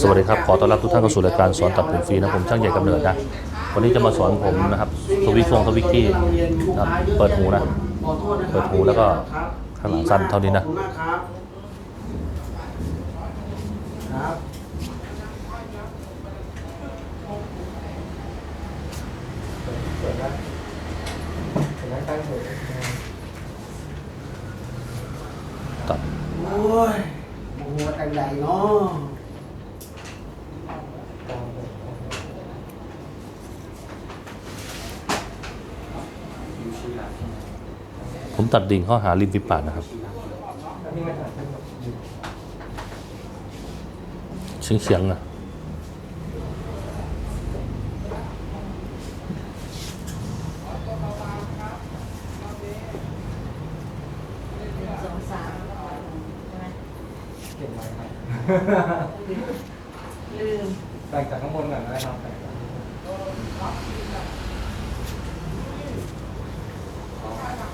สวัสดีครับ ขอต้อนรับทุกท่านเข้าสู่รายการสอนตัดผมฟรีนะผมช่างใหญ่กำเนิดนะ วันนี้จะมาสอนผมนะครับทวิกฟงทวิกที่นะครับเปิดหูนะ เปิดหูแล้วก็ข้างหลังสั้นเท่านี้นะครับตัดโอ้ยโอ้โหแต่งใหญ่เนาะ กลางเลย ผมตัดดิ่งเข้าหาริมฝีปากนะครับแล้นเฉียงเฉียงนะ สองสามใช่ไหม เก็บไว้ครับ ลืม แต่งจากข้างบนก่อนก็ได้ครับแต่งจาก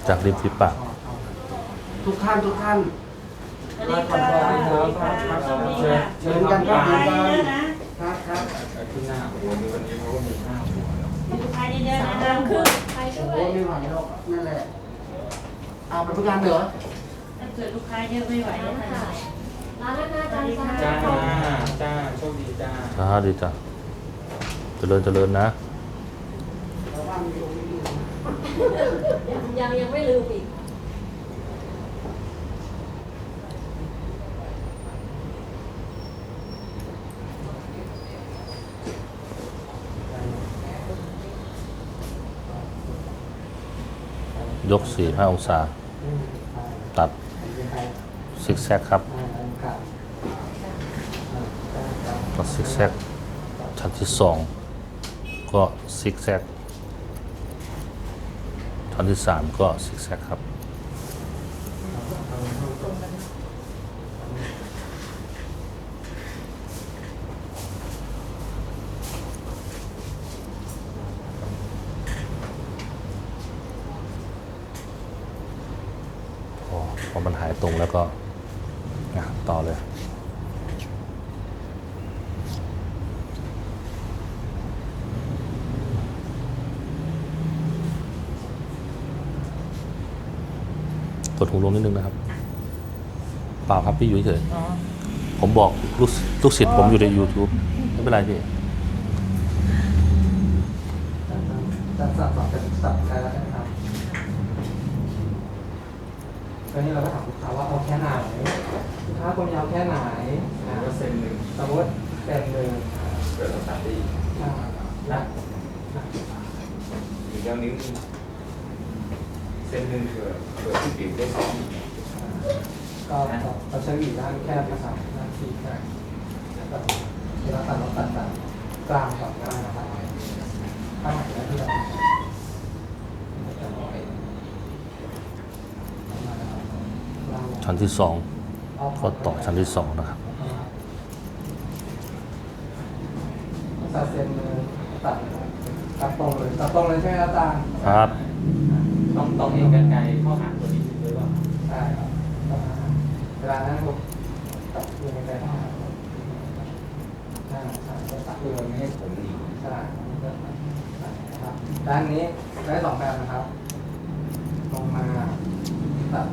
จาก ริมฝีปากทุกท่านทุกท่านสวัสดีค่ะสวัสดีค่ะสวัสดีค่ะเชิญกันครับไปเชิญเยกันอะนะครับครับขึ้นหน้าวันนี้วันนี้เพราะว่ามีหน้าหัวแล้วลูกค้าเยอะๆนะน้ำขึ้นไปโอ้ช่โหวยไม่ไหวหรอกนั่นแหละเอาไปประกันเหรอถ้าเกิดลูกค้าเยอะไม่ไหวจะทำยังไงร้านอาจารย์จ้าจ้าจ้าโชคดีจ้าช้าดีจ้ะเจริญเจริญนะ แล้วบ้านมีโรงนี้อยู่นะ ยังยังไม่ลืมอีก ยกสี่ห้าองศา ตัดซิกแซกครับตัดซิกแซกชั้นที่สองก็ซิกแซก ตอนที่สามก็ซิกแซกครับ พอพอมันหายตรงแล้วก็อะต่อเลย กดหูลงนิดนึงนะครับ เปล่าครับพี่อยู่เฉยอ๋อๆผมบอกลูกลูกศิษย์ผมอยู่ใน YouTube ไม่เป็นไรพี่ จัดสับสับเป็นสับใครแล้วนะครับตอนนี้เราก็ถามลูกค้าว่าเอาแค่ไหนลูกค้าคนยาวแค่ไหนอ่าเปอร์เซ็นต์หนึ่งสมมติเป็นหนึ่งเกิดเราตัดได้อีกอ่านะนะอีกอย่างหนึง เส้นหนึ่งเกิดเกิดที่ผิวได้สองก็เราใช้หวีด้านแคบนะครับด้านที่แคบแบบเวลาตัดเราตัดกลางก่อนก็ได้นะครับถ้าหมายถึงที่แบบชั้นที่สองก็ต่อชั้นที่สองนะครับตัดเส้นมือตัดตัดตรงเลยตัดตรงเลยใช่ไหมอาจารย์ครับ ต้องต้องเองกันไกลเข้าหาตัวนี้เลยว่าใช่ครับเวลานั้นผมตัดเองกันไกลเข้าหาใช่ใช่จะตัดเองไม่ให้ผมหนีใช่ครับด้านนี้ได้สองแบบนะครับ ลงมาตัด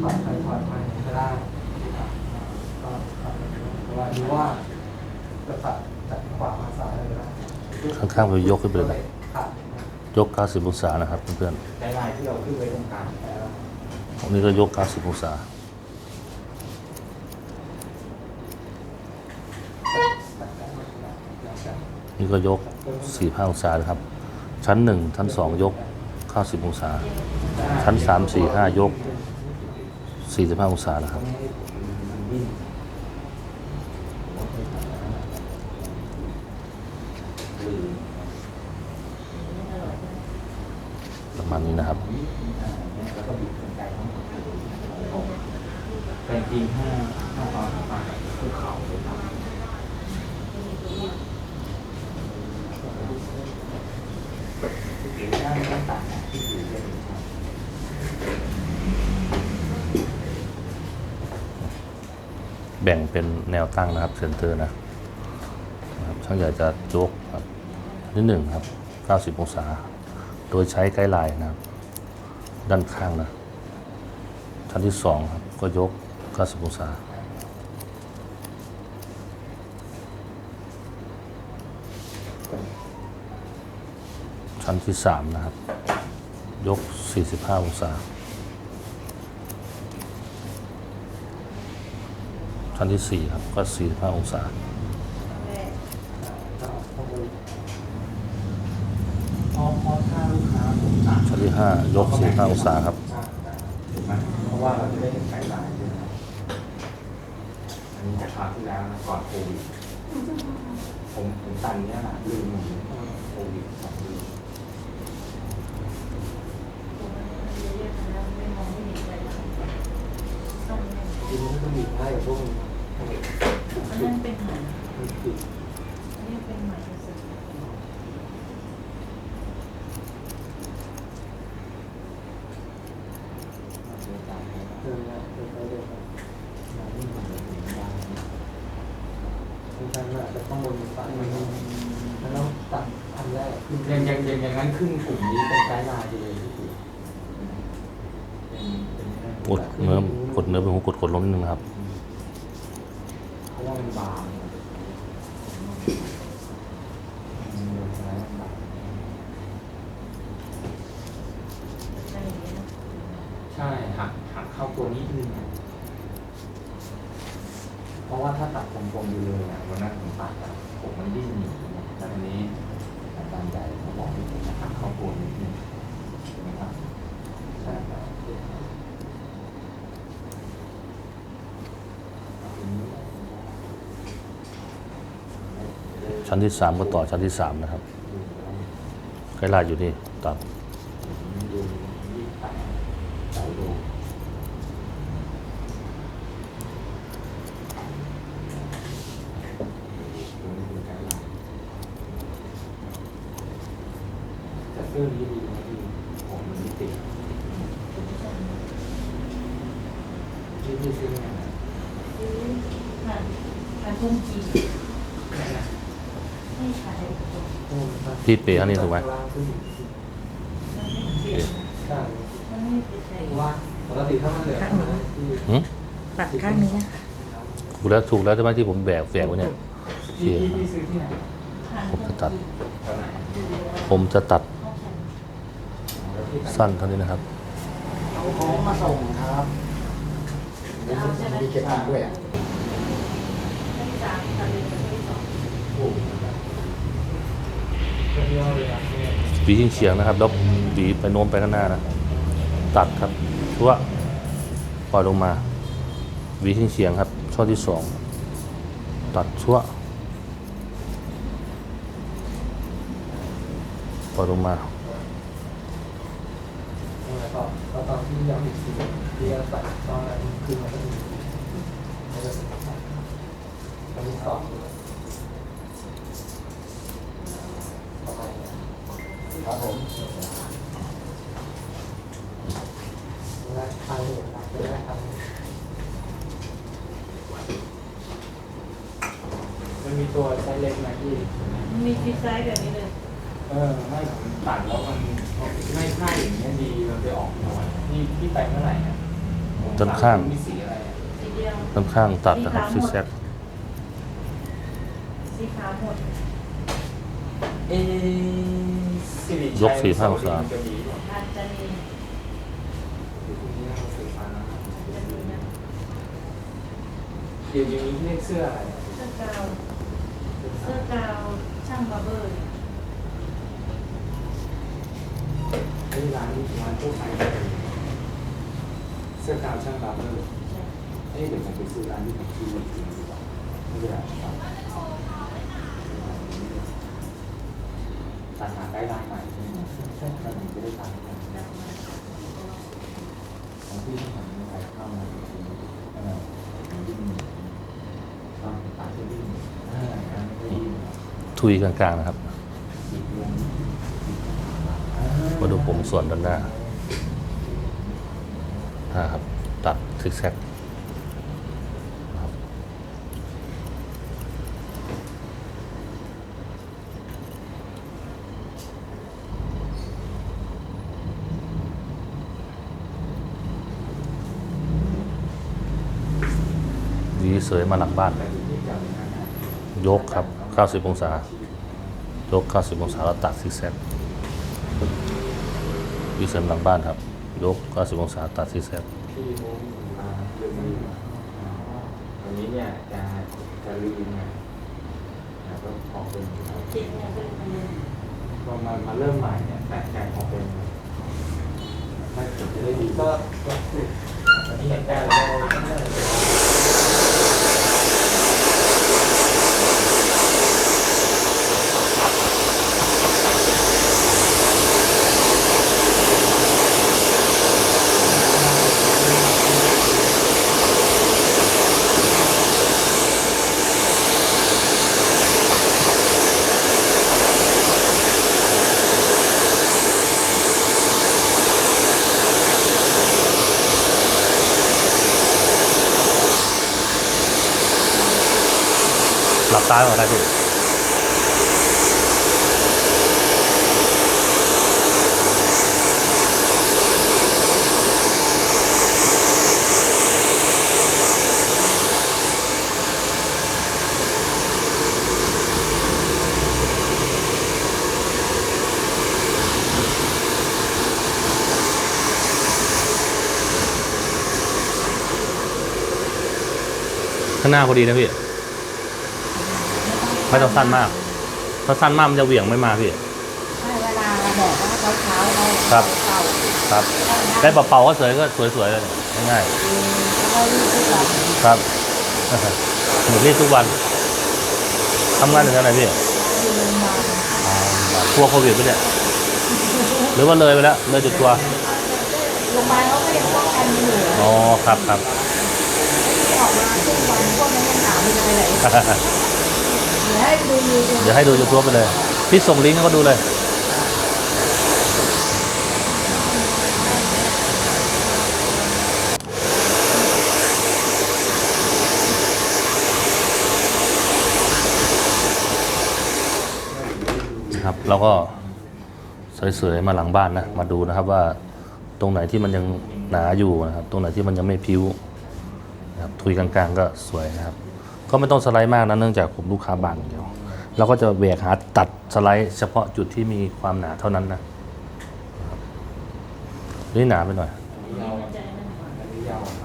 ถอดไปถอดมาก็ได้ครับก็ตัดหรือว่าหรือว่าจะตัดจากขวามาซ้ายเลยก็ได้ข้างๆไปยกขึ้นไปเลยนะครับยก 90 องศานะครับเพื่อนใช้ลายที่ เราขึ้นไว้ตรงกลางแล้วตรงนี้ก็ยก 90 องศานี่ก็ยก 45 องศานะครับ ชั้น 1 ชั้น 2 ยก 90 องศา ชั้น 3 4 5 ยก 45 องศานะครับ ประ มาณนี้นะครับแต่จริงห้าห้าตอนปภูเขาเลยครับด้านนี้ตัดที่อยู่เป็นแบ่งเป็นแนวตั้งนะครับเซนเตอร์นะคางใหญ่จะยกครับที่หนึ่งครับ 90 องศา โดยใช้ไกด์ไลน์นะครับ ด้านข้างนะชั้นที่สองครับ ก็ยก 90 องศาชั้นที่สามนะครับ ยก 45 องศา ชั้นที่สี่ครับ ก็ 45 องศา ห้ายกสี่ห้าองศาครับเพราะว่าเราจะได้เห็นไกด์ลน์ยนะครับอันนี้จากคราวที่แล้วนะก่อนโควิดผมผมตันเนี่ยและลืมหมดเลยโควิดสองเดือนทีนี้ก็มีไพ่พวกนี้มันเป็นใหม่เรียเป็นใหม่รู้สึก งั้นขึ้นกลุ่มนี้เป็นไกด์ไลน์ไปเลยพี่ติ๋วเป็นเป็นกดเนื้อกดเนื้อเป็นหัวกดกดล้มนิดนึงครับ เพราะว่ามันบางอืมเดี๋ยวใช้มันบาง อะไรอย่างเงี้ยนะ ใช่หักหักเข้าตัวนิดนึงอะเพราะว่าถ้าตัดตรงๆอยู่เลยอะวันนั้นผมตัดอะผมมันดิ้นหนีนะแล้วทีนี้อาจารย์ใหญ่เขาบอกให้ผมหักเข้าตัวนิดนึงใช่ไหมครับใช่ครับ ชั้นที่สามก็ต่อชั้นที่สามนะครับไกด์ไลน์อยู่นี่ตัด แต่เสื้อนี้ดีนะพี่ผมมันไม่ติดที่พี่ซื้อมา ซื้อผ่านผ่านทุ่งจีนไม่ขายตัว ที่เปย์อันนี้ถูกไหมล่างขึ้นมันไม่เปลี่ยนใช่มันไม่เปลี่ยนใจว่าปกติถ้ามันเหลือที่หืมตัดข้างนี้นะถูกแล้วถูกแล้วใช่ไหมที่ผมแบกแบกไว้เนี่ยพี่พี่พี่ซื้อที่ไหนผ่านผมจะตัดตอนไหนผมจะตัดแล้วที่ไหนสั้นเท่านี้นะครับเอาของมาส่งครับมีเก็บตังค์ด้วยอะชั้นที่สามตั ดเลยชั้นที่สองเฉียงนะครับแล้วหวีไปโน้มไปข้างหน้านะ ตัดครับชั่วปล่อยลงมาวีเฉียงครับ ช่อที่สองตัดชั่วปล่อยลงมาตอนที่ย้ำอีกทีที่จะใส่ตอนนั้นคือมันก็มีไม่ได้เป็นตัดตอนนี้สอบประมาณนี้ ครับผมและทางเหนือและทางมันมีตัวไซส์เล็กนะพี่มันมีดีไซน์แบบนี้เลยเออไม่ผมตัดแล้วมันไม่ใช่อย่างเงี้ยดีมันไปออกหน่อยพี่พี่ไปเมื่อไหร่อะผมด้านข้าง มีสีอะไรอะสีเดียวด้านข้างตัดนะครับซิกแซกสีขาวหมด เอ๊ะ สิริยกสี่ห้าองศา จะมีอาจจะมีอยู่ตรงนี้เอาสีฟ้ามเดี๋ยวอย่างนี้เรียกเสื้ออะไรเสื้อกาวเสื้อกาวช่างบาร์เบอร์เนี่ยที่ร้านร้านทั่วไปเลยเสื้อกาวช่างบาร์เบอร์ใช่ เอ้ยเดี๋ยวผมไปซื้อร้านที่ผมชื่อจริงดีกว่าไม่เป็นไรครับ ตัดหาได้ร้านใหม่ใช่ไหมใช่แล้วผมจะได้ตังค์กันของพี่ที่ทำอะไรเข้ามาทีเออผมดิ้นตอนตัดจะดิ้นเออนะไม่ได้ดิ้นทุยกลางๆนะครับมาดูผมส่วนด้านหน้าครับ ตัดซิกแซกนะครับ เส ยๆมาหลังบ้าน ยกครับ 90 องศา ยก 90 องศาแล้วตัดซิกแซกวิเสริมหลังบ้านครับ ยก 90 องศาตัดซิกแซกที่มุมอ่าลืมลืมอ๋อตรงนี้เนี่ยจะจะลืมไงแล้วก็ออกเป็นจริงเนี่ยเป็นพอมามาเริ่มใหม่เนี่ยแต่แต่ออกเป็นถ้าจะได้ดีก็ก็อันนี้เห็นแต่เรา หลับตาก่อนได้พี่ข้างหน้าพอดีนะพี่ ไม่ต้องสั้นมาก ถ้าสั้นมากมันจะเหวี่ยงไม่มาพี่ไม่เวลาเราบอกว่าเขาเท้าเราครับ เป่าครับ ได้เป่าๆก็สวยก็สวยๆเลยง่ายเขารีบทุกวันๆครับ หนูรีดทุกวันทำงานถึงเท่าไหร่พี่ยืนนอนกลัวโควิดไปเนี่ย หรือว่าเลยไปแล้วเลยจุดตัว โรงพยาบาลเขาก็ยังป้องกันอยู่อ๋อ ครับครับ ที่ออกมาทุกวันพวกนั้นยังถามมันจะไปไหนเดี๋ยวให้ดูดูดูเดี๋ยวให้ดูยูทูบไปเลย พี่ส่งลิงก์ให้เขาดูเลย ครับเราก็เสยๆมาหลังบ้านนะ มาดูนะครับว่าตรงไหนที่มันยังหนาอยู่นะครับ ตรงไหนที่มันยังไม่พิ้วนะครับทุยกลางๆก็สวยนะครับ ก็ไม่ต้องสไลด์มากนะเนื่องจากผมลูกค้าบางเดียวเราก็จะแหวกหาตัดสไลด์เฉพาะจุดที่มีความหนาเท่านั้นนะนี่หนาไปหน่อย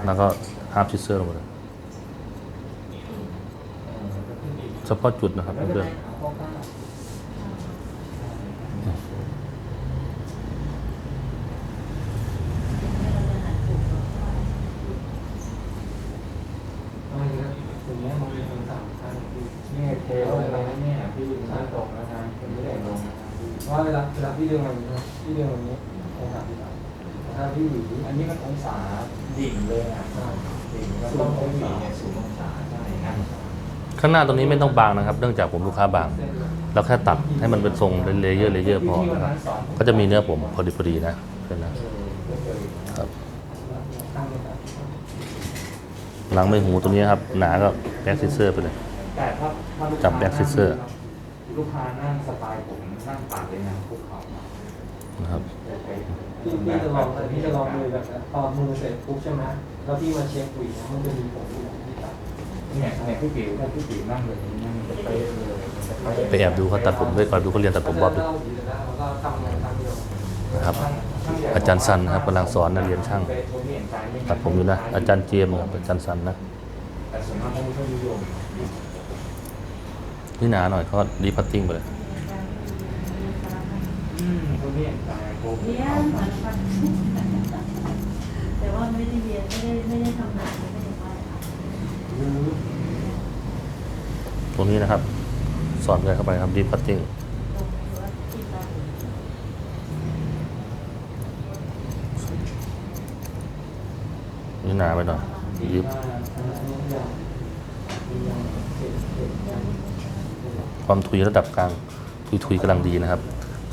แล้วก็ฮาร์ปชิเซอร์ลงมาเลยเฉพาะจุดนะครับเพื่อน ไม่นะตรงนี้มันมีคำสั่งทางคือ นี่เทลงไปแล้วเนี่ยพี่มันตกแล้วนะมันไม่ได้ลงนะครับพี่ เพราะเวลาเวลาพี่ดึงแบบนี้นะพี่ดึงแบบนี้องศาที่ไหนถ้าพี่อยู่ที่ อันนี้มันองศาดิ่งเลยอะดิ่งแล้วต้ององศาเนี่ยศูนย์องศาใช่นะ ข้างหน้าตรงนี้ไม่ต้องบางนะครับ เนื่องจากผมลูกค้าบาง เราแค่ตัดให้มันเป็นทรงเลเยอร์เลเยอร์พอนะครับ ก็จะมีเนื้อผมพอดีพอดีนะเพื่อนนะครับหลังไม่หูตรงนี้ครับ หนาก็แบ็กซิเซอร์ไปเลยจับ back scissor ลูกค้านั่งสไตล์ผมนั่งตัดเลยนะคุกเข่านะครับพี่พี่จะลองแต่พี่จะลองมือแบบตอนมือเสร็จปุ๊บใช่ไหมแล้วพี่มาเช็คปุ๋ยนะมันจะมีผมอยู่ เนี่ยเนี่ยพี่ปิ๋วเนี่ยพี่ปิ๋วนั่งเลยนั่งจะไปเลยจะไปไปแอบดูเขาตัดผมด้วยก่อนดูเขาเรียนตัดผมบอบดูแล้วก็ทำงานทำเดียวนะครับ อาจารย์ซันนะครับกำลังสอนนักเรียนช่าง ตัดผมอยู่นะ อาจารย์เจมส์กับอาจารย์ซันนะแต่ส่วนมากเขาไม่ค่อยนิยมนี่หนาหน่อยก็รีพัตติ้งไปเลยอืมเขาเรียนสายโกงเรียนเหมือนกันแต่ว่าไม่ได้เรียนไม่ได้ไม่ได้ทำงานไม่ได้ไปค่ะ ตรงนี้นะครับ สอนกันเข้าไปครับรีพัตติ้งตรงวัดที่ตานี่หนาไปหน่อยยิบความทุยระดับกลางทุยทุยกำลังดีนะครับ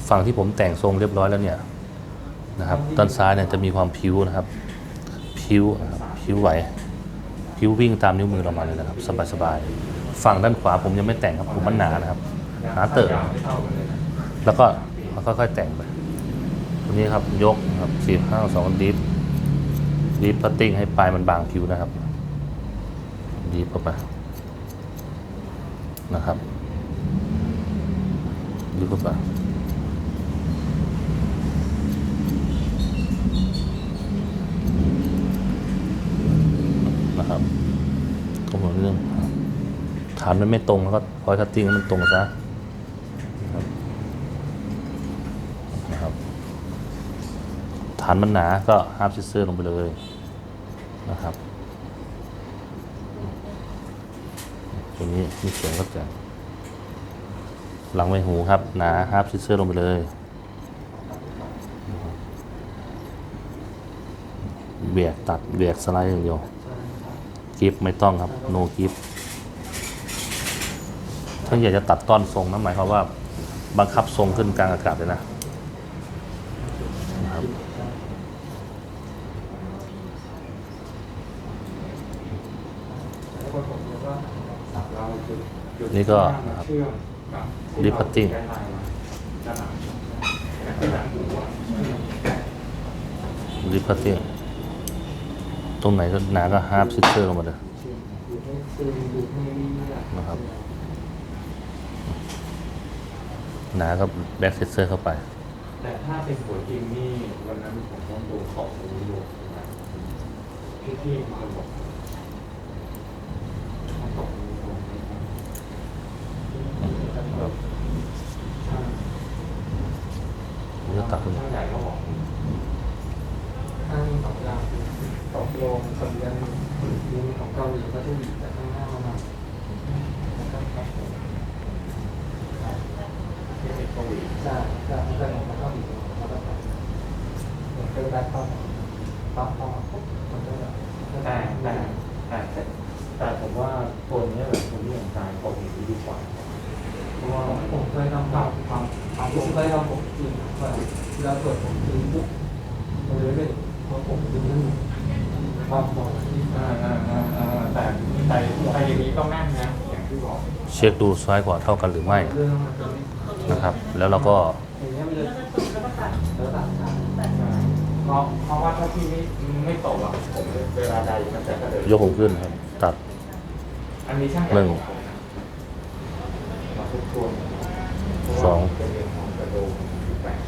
ฝั่งที่ผมแต่งทรงเรียบร้อยแล้วเนี่ยนะครับด้านซ้ายเนี่ยจะมีความพิ้วนะครับ พิ้วพิ้วไหว พิ้ววิ่งตามนิ้วมือเรามาเลยนะครับ สบายๆฝั่งด้านขวาผมยังไม่แต่งครับผมมันหนานะครับหนาเตอะไม่เท่ากันเลยนะแล้วก็ค่อยๆแต่งไปตรงนี้ครับยกครับสี่ห้าสองดิฟดิฟพัตติ้งให้ปลายมันบางผิวนะครับดีบเข้าไปนะครับดีบเข้าไปนะครับก็หมด เรื่องฐานมันไม่ตรงแล้วก็พอยคัตติ้งมันตรงซะนะครับนะครับ ฐานมันหนาก็ฮาร์ปซิสเซอร์ลงไปเลยนะครับตรงนี้มีเสียงก็จะหลังใบหูครับ หนาฮาร์ปซิสเซอร์ลงไปเลยเบียกตัดเบียกสไลด์อย่างเดียว กิฟไม่ต้องครับโนกิฟถ้าอยากจะตัดต้อนทรงนั่นหมายความว่าบังคับทรงขึ้นกลางอากาศเลยนะครับนี่ก็มาเชื่อมกับที่ลิปพัตติ้งเราได้ลายมาด้านหลังด้านหลังหูอะริปพัตติ้ง ตรงไหนก็หนาก็ฮาร์ปซิสเซอร์ลงมาเลยนะครับ หนาก็แบ็กซิสเซอร์เข้าไป แต่ถ้าเป็นหัวจริงนี่วันนั้นผมต้องดูขอบหูดูนะที่ที่มันบอกขอบหูดูนะครับผมจะตัดตรงนี้ ช่างใหญ่เขาบอกข้างสองอย่าตกลงสำเร็จยิงของเกาหลีก็จะมีแต่ข้างหน้ามาแล้วก็ครับผมที่เป็นเกาหลีใช่ใช่แล้วก็ลงมาเข้าอีกแล้วก็เหมือนเคยได้เข้าปั๊บเข้ามาปุ๊บมันก็แบบแต่แต่แต่แต่ผมว่าตัวนี้แบบคนที่ของกายเขาเห็นดีกว่าเพราะว่าผมเคยทำความความผมเคยทำผมจริงแล้วเกิดผมจริงปุ๊บมันเลยไม่พอผมจริงนั่นความบอกที่ อ่าอ่าอ่าอ่าแต่แต่แต่อย่างนี้ก็แม่นนะอย่างที่บอก เช็คดูซ้ายขวาเท่ากันหรือไม่นะครับ แล้วเราก็อย่างเงี้ยมันเลยแล้วก็ตัดแล้วต่างชาติเพราะเพราะว่าถ้าพี่ไม่ไม่ตกอะผมเวลาใดมันจะกระเดินยกหูขึ้นครับ ตัดอันนี้ช่างหนึ่งสองเป็นเรื่องของกระดูกที่แปลก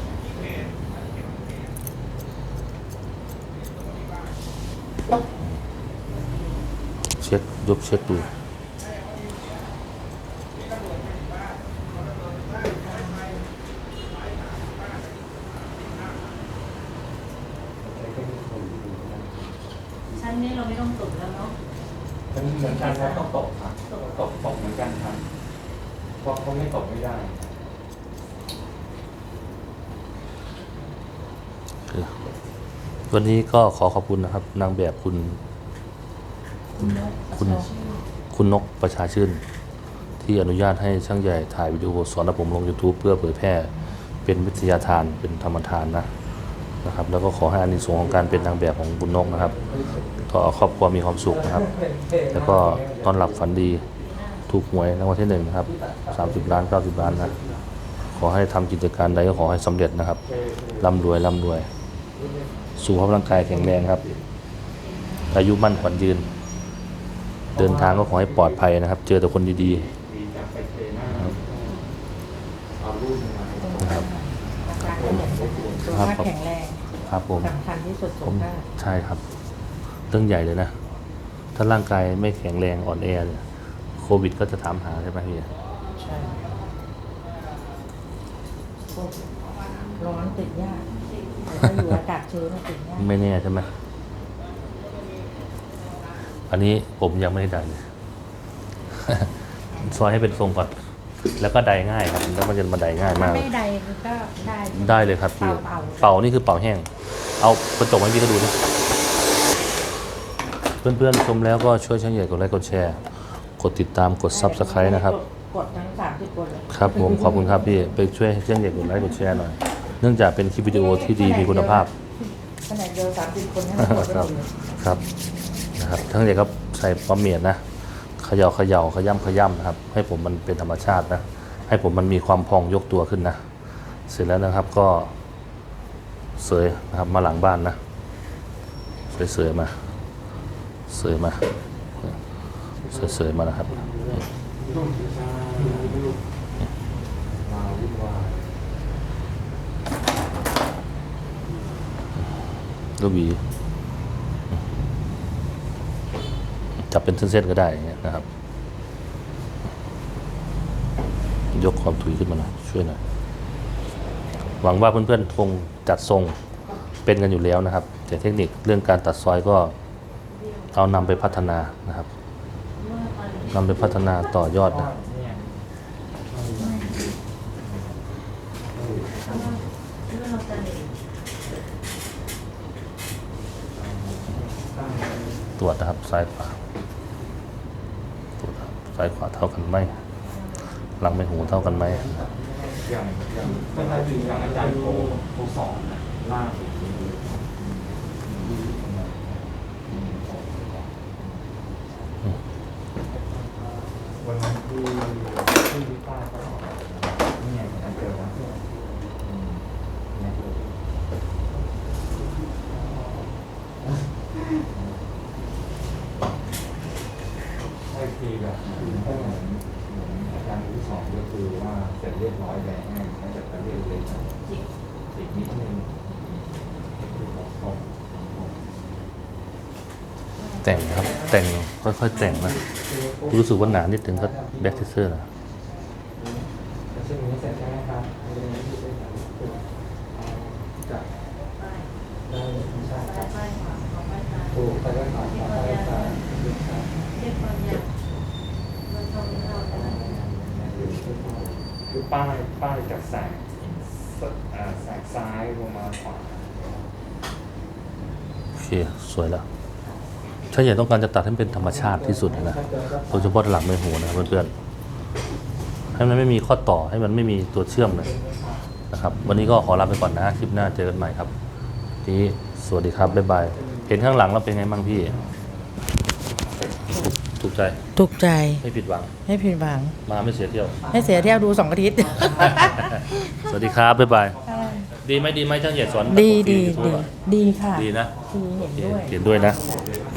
เช็คยกเช็คดู ชั้นนี้เราไม่ต้องตกแล้วเนาะ เป็นเหมือนกันนะต้องตกครับตกตกเหมือนกันครับเพราะเขาไม่ตกไม่ได้ วันนี้ก็ขอขอบคุณนะครับ นางแบบคุณ คุณ คุณนกประชาชื่น ที่อนุญาตให้ช่างใหญ่ถ่ายวิดีโอสอนผมลง YouTube เพื่อเผยแพร่เป็นวิทยาทานเป็นธรรมทานนะนะครับ แล้วก็ขอให้อานิสงส์ของการเป็นนางแบบของคุณนกนะครับก็ครอบครัวมีความสุขนะครับ แล้วก็ตอนหลับฝันดีถูกหวยรางวัลที่หนึ่งนะครับ30ล้าน90ล้านนะขอให้ทำกิจการใดก็ขอให้สำเร็จนะครับร่ำรวยร่ำรวย สุขภาพร่างกายแข็งแรงครับ อายุมั่นขวัญยืน เดินทางก็ขอให้ปลอดภัยนะครับ เจอแต่คนดีดีจังไปเทหน้าเอารูปมาๆนะครับการก็เหมือนสุขภาพแข็งแรงครับผมสำคัญที่สุดสุผขมภาพใช่ครับ เรื่องใหญ่เลยนะ ถ้าร่างกายไม่แข็งแรงอ่อนแอเนี่ยโควิดก็จะถามหาใช่ไหมพี่ใช่ร้อนติดยาก แต่ถ้าอยู่อากาศชื้นน่ะติดยากไม่แน่ใช่ไหมอันนี้ผมยังไม่ได้ดัดเลยซอยให้เป็นทรงก่อนแล้วก็ไดง่ายครับแล้วมันจะมาไดง่ายมาก ไม่ใดมันก็ได้ได้เลยครับพี่เป่าเป่านี่คือเป่าแห้ง เอากระจกให้พี่ก็ดูดิเพื่อนๆชมแล้วก็ช่วยช่างใหญ่กดไลค์กดแชร์ กดติดตามกด Subscribe นะครับ กดทั้งสามสิบคนเลยครับผมขอบคุณครับพี่ไปช่วยช่างใหญ่กดไลค์กดแชร์หน่อย เนื่องจากเป็นคลิปวิดีโอที่ดีมีคุณภาพขนาดเดียวสามสิบคนให้มันกดครับไปเลยครับนะครับทั้งใหญ่ก็ใส่ปลาเมียดนะเขย่าเขย่าขย่ำขย่ำนะครับ ให้ผมมันเป็นธรรมชาตินะ ให้ผมมันมีความพองยกตัวขึ้นนะ เสร็จแล้วนะครับก็เสยนะครับมาหลังบ้านนะเสยเสยๆมาเสยมาสวยๆมาแล้วครับ มาวุ่นวาย ลูกหวีจับเป็นเส้นๆก็ได้อย่างเงี้ยนะครับ ยกความถุยขึ้นมาหน่อยช่วยหน่อยหวังว่าเพื่อนๆคงจัดทรงเป็นกันอยู่แล้วนะครับ แต่เทคนิคเรื่องการตัดซอยก็เอานำไปพัฒนานะครับนนี้นำไปพัฒนาต่อยอดนะ เนี่ย เมื่อเราจะเด็ก ตรวจนะครับซ้ายขวาตรวจซ้ายขวาเท่ากันไหมหลังไม่หูเท่ากันไหมอย่างอย่างก็ถ้าจริงอย่างอาจารย์โคโคสอนนะล่าสุดย่างนี้เลยวันนั้นที่ที่พี่ป้าก็บอกนี่ไงอาจารย์เจอแล้วอืมเนี่ยเลยใช่ทีแบบก็เหมือนเหมือนอาจารย์ที่สอนก็คือว่าเสร็จเรียบร้อยแล้วให้ให้จัดการเรียบเลยนะ จิก อีกนิดนึงคือบอกตรง แต่งครับ แต่งค่อยๆแต่งนะรู้สึกว่าหนานิดถึงก็แบ็กเทเซอร์นะคือป้ายป้ายจากแสงแสงซ้ายลงมาขวาโอเค สวยแล้ว ถ้าอยากต้องการจะตัดให้เป็นธรรมชาติที่สุดนะโดยเฉพาะหลังไม่หูนะเพื่อนๆให้มันไม่มีข้อต่อให้มันไม่มีตัวเชื่อมเลยนะครับ วันนี้ก็ขอลาไปก่อนนะคลิปหน้าเจอกันใหม่ครับนี้สวัสดีครับบ๊ายบายเห็นข้างหลังแล้วเป็นไงบ้างพี่ถูกถูกใจถูกใจ ไม่ผิดหวังให้ผิดหวัง มาไม่เสียเที่ยวให้เสียเที่ยวดูสองอาทิตย์ สวัสดีครับบ๊ายบายดีไหมดีไหมช่างเหยียดสอนดีดียูทูดีบอะดีค่ะ ดีนะดีเห็นด้วยเห็นด้วยนะป้าย